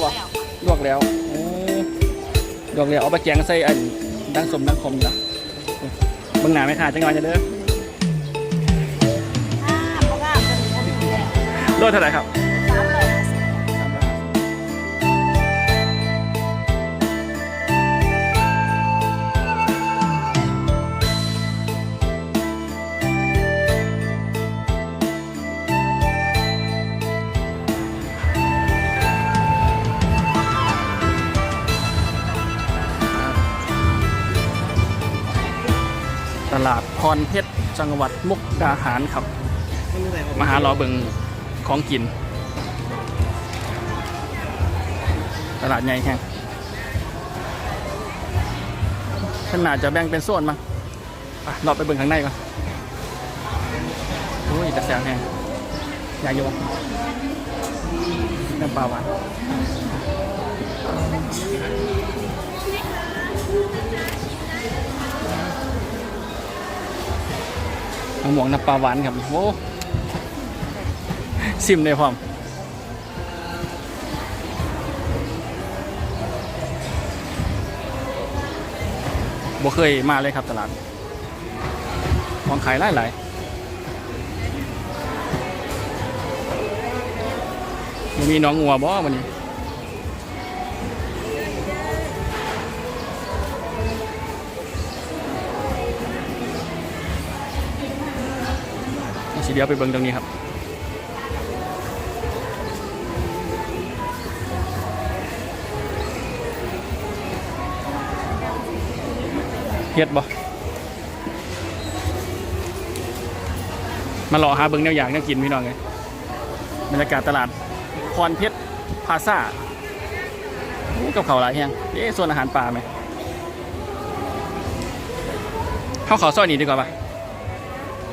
แล้วบ่ลวกแล้วโอ้ลวกแล้วเอาไปแกงใส่อันดังสมดังคมนะเบิ่งหน้าไหมค่ะจังหวะจะเด้ออ่าเพราะว่าเป็นคนเดียวโลเท่าไหร่ครับ ลาดพรเพชรจังหวัดมุกดาหารครับ มาหารอเบิงของกิน ตลาดใหญ่แห้งขนาดจะแบ่งเป็นโซนมั้งเราไปเบิ่งข้างในก่อนโอ้ยแต่แซงแห้งอยากโยงน้ำปลาหวาน มะม่วงน้ำปลาหวานครับโอ้ซิมได้พร้อมบ่เคยมาเลยครับตลาดของขายหลายหลายมีน้องงัวบ่มันนี้ สิเดียวไปเบิ่งตรงนี้ครับเฮ็ดบ่มาหล่อหาเบิ่งแนวอย่างแนวกินพี่น้องไงบรรยากาศตลาดพรเพชรพาซ่ากับเขาหลายแฮงเอ๊ะส่วนอาหารป่าไหมเข้าเขาซอยนี้ดีกว่าปะ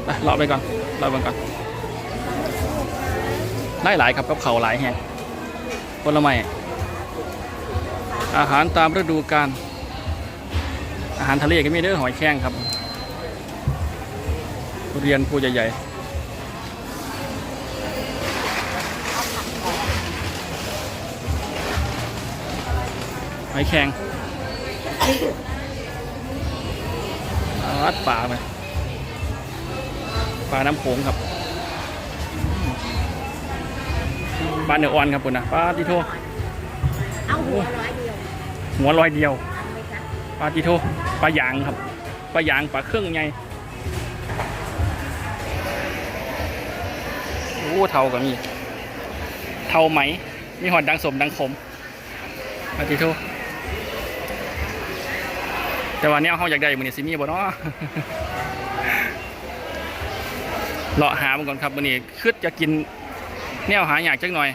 ไปรอไปก่อน เรอไปก่อนได้หลายครับกับเขาหลายแฮงผลไม้อาหารตามฤดูกาลอาหารทะเลก็มีเด้อหอยแครงครับเรียนภูใหญ่หอยแครงรัดป่าไป ปลาน้ำโขงครับปลาเนื้ออ่อนครับคุณนะปลาที่โทเอาหัวร้อยเดียวหัวลอยเดียวทำไหมจ๊ะปลาจิโทปลาหยางครับปลาหยางปลาเครื่องไงโอ้เท่ากับมีเท่าไหม มีหอดดังสมดังขมปลาจิโทแต่ว่าแนวเขาอยากได้มือนี่สิมีบ่เนาะ เลาะหามันก่อนครับวันนี้คืดจะกินแนวหาอยากจักหน่อย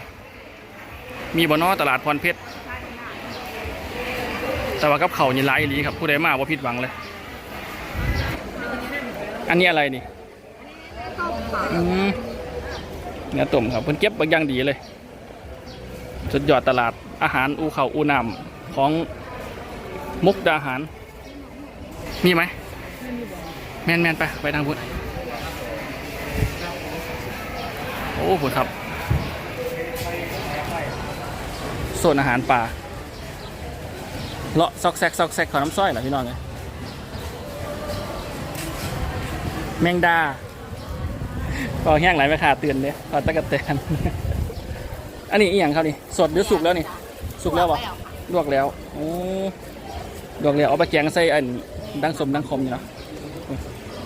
มีบ่เนาะตลาดพรเพชรแต่ว่ากับเขาวนี่ร้ายอีหลีครับผู้ใดมาว่าผิดหวังเลย อันนี้อะไรนี่เนื้อตุ่มครับเพิ่นเก็บบางอย่างดีเลยสุดยอดตลาดอาหารอูเขาอูน้ำของมุกดาหาร มีไหมแมนแมนไป ไปทางพุทธ โอ้โหครับโซนอาหารป่าเลาะซอกแซกซอกแซกขอน้ำสร้อยเหรอพี่น้องเลยแมงดาก็แห้งไหลไปขาเตือนเลยขอตะกะเตือนอันนี้อีหยังครับนี่สดหรือสุกแล้วนี่ สุกแล้วบ่ลวกแล้วโอ้ลวกแล้วเอาไปแกงใส่อันดังสมดังคมอยู่เนาะ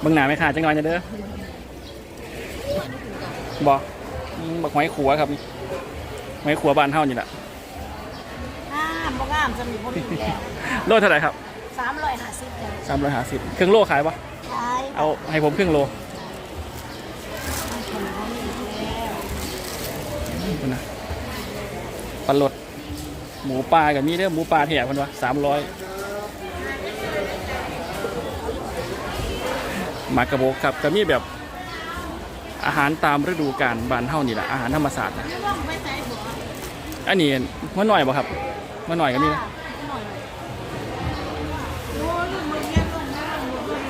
เบิ่งหน้าไหมค่ะจังหน่อยจะเด้อบอก บักหอยขัวครับหอยขัวบ้านเฮานี่แหละอ่าเพราะว่าจะมีคนเดียวโลเท่าไหร่ครับสามร้อยห้าสิบจ้ะสามร้อยห้าสิบครึ่งโลขายปะใช่เอาให้ผมครึ่งโลคนเขามีแล้วคุณนะปลาหลดหมูปลากับมีเด้อหมูปลาแถบมันวะสามร้อยมากระโบกครับก็มีแบบ อาหารตามฤดูกาลบานเท่านี่แหละอาหารธรรมศาสตร์นะไม่ต้องไม่ใส่หัวอันนี้มะหน่อยบ่ครับมะหน่อยก็มีนะโอ้ยมึงแย่ลงนะมึง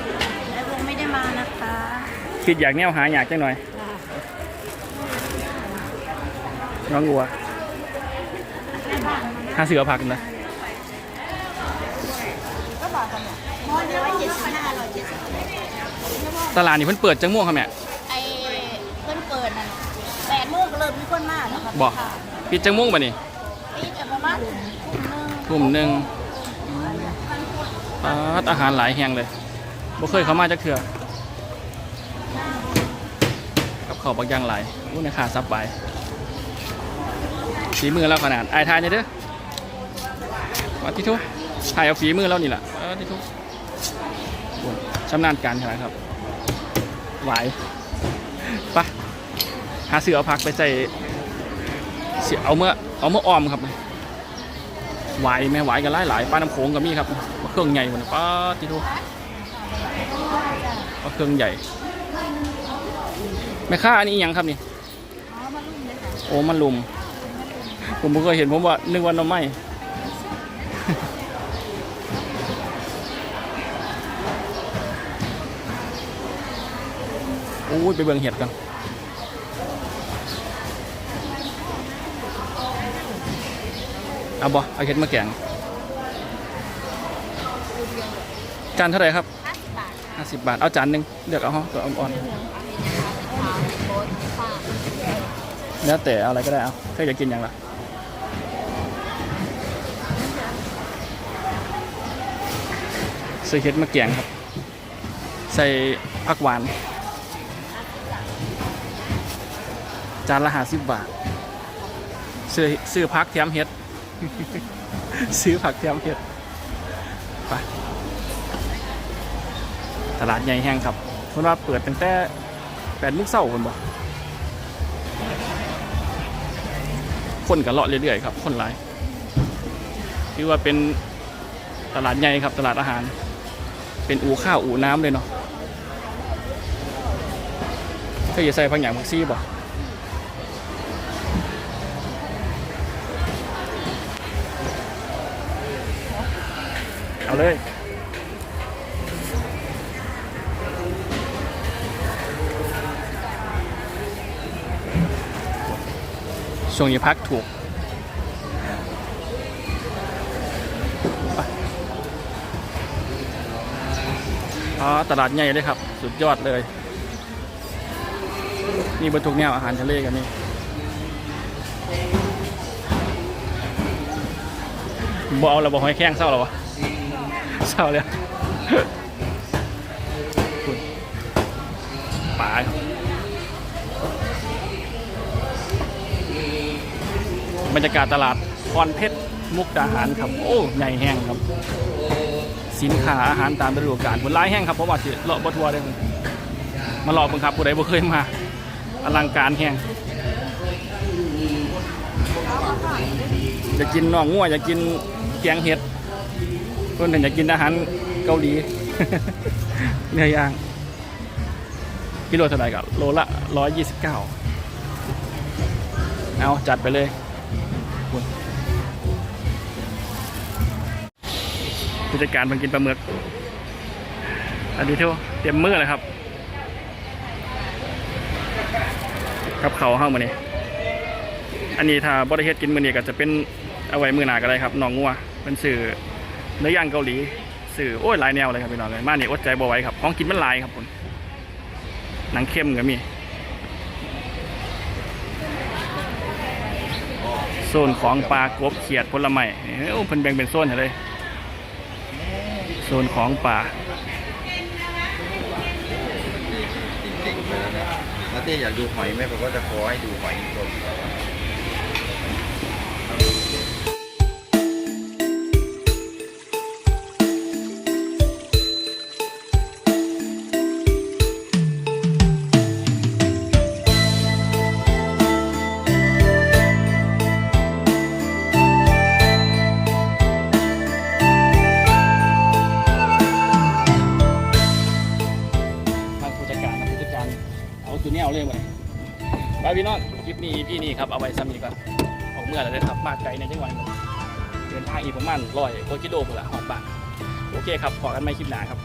แล้วลงไม่ได้มานะคะคิดอยากแนวหาอยากจังหน่อย น้องวัวในบ้านหาเสือผักนะก็บอกกันเนี่ยมอนร้อยเจ็ดสิบห้าร้อยเจ็ดสิบตลาดนี่เพิ่นเปิดจังม่วงครับแม่ไคนมาแล้วครับบอกปิดจังม่วงป่ะนี่นี่จะประมาณทุ่มหนึงกลุ่มหนึ่งปาดอาหารหลายแห่งเลยบ่เคยเข้ามาจักเทื่อกับข้าวบางอย่างหลายอู้ในขาซับไปฝีมือเราขนาดอายทานเนี่ยเด้อวัดที่ทุกถ่ายเอาฝีมือเรานี่แหละเออที่ทุกโอ้ยชำนาญการขนาดครับไหวไปะหาเสือเอาผักไปใส่ เสียเอาเมื่อเอาเมื่อออมครับไหวไหมไหวกันหลายหลายปลาน้ำโขงก็มีครับเครื่องใหญ่หมดปลาติโดูปลาเครื่องใหญ่แม่ค้าอันนี้หยังครับนี่โอ้มันลุม ผมเคยเห็นผมว่านึกว่าน้ำไม้โอ้ยไปเบิ่งเห็ดกัน เอาบ่เอาเห็ดมาแกงจานเท่าไหร่ครับห้าสิบบาท เอาจานหนึ่งเลือกเอาฮะตัวอ่อนๆแล้วแต่เอาอะไรก็ได้เอาเธอจะกินอย่างละซื้อเห็ดมาแกงครับ ใส่ผักหวาน จานละห้าสิบบาทซื้อซื้อพักแถมเห็ด ซื้อผักแถมเห็ดไปตลาดใหญ่แห้งครับเพราะว่าเปิดตั้งแต่แปดโมุกเศร้าคนบอกคนก็เลาะเรื่อยๆครับ คนหลายคือว่าเป็นตลาดใหญ่ครับ ตลาดอาหาร เป็นอู่ข้าวอู่น้ำเลยเนาะเคยจะใส่พังอย่างพักซี่บ่ เอาเลยช่วงนี้พักถูกไปอ๋อตลาดใหญ่เลยครับ สุดยอดเลยมีบรรทุกแนวอาหารทะเลกันนี่บ่เอาเราบอกหอยแข้งเศร้าหรอวะ เศร้าเลยป่าครับรรยากาศตลาดพรเพชรมุกดาหารครับ โอ้ใหญ่แห้งครับ สินค้าอาหารตามฤดูกาลผลร้ายแห้งครับเพราะว่าสิเลาะบัทัวร์ได้เลยมาลองบังครับผู้ใดบ่เคยมา อลังการแห้งจะกินน่องงัวจะกินแกงเห็ด คนถึงอยากกินอาหารเกาหลีเนื้อย่างกิโลเท่าไหร่กับโลละร้อยยี่สิบเก้าเอาจัดไปเลยคุณผู้จัดการเพิ่งกินปลาหมึกอันนี้เท่าเต็มมือเลยครับกับเขาวเข้ามาเนี่ยอันนี้ถ้าบริเฮ็ดกินมือนี้ก็จะเป็นเอาไว้มือหนาก็ได้ครับหนองงัวเป็นสื่อ เนื้อย่างเกาหลีสื่อโอ้ยหลายแนวเลยครับพี่น้องเลยมานี่อดใจบ่ไหว้ครับของกินมันหลายครับผมหนังเข้มก็มีโซนของปลากบเขียดผลไม้เอ้าเพิ่นแบ่งเป็นโซนเลยโซนของปลาเก่งไปแล้วนะแล้วเต้อยากดูหอยไหมผมก็จะขอให้ดูหอยตัว เอาตัวนี้เอาเลยไว้ไปพี่น้องคลิปนี้พี่นี่ครับเอาไว้ซ้ำนี้ก่อนออกเมื่อแล้วนะครับมาไกลในจังหวัดเดินทางอีกประมาณร้อยกว่ากิโลเพื่อละหอดบาทโอเคครับขอกันไม่คลิปหนาครับ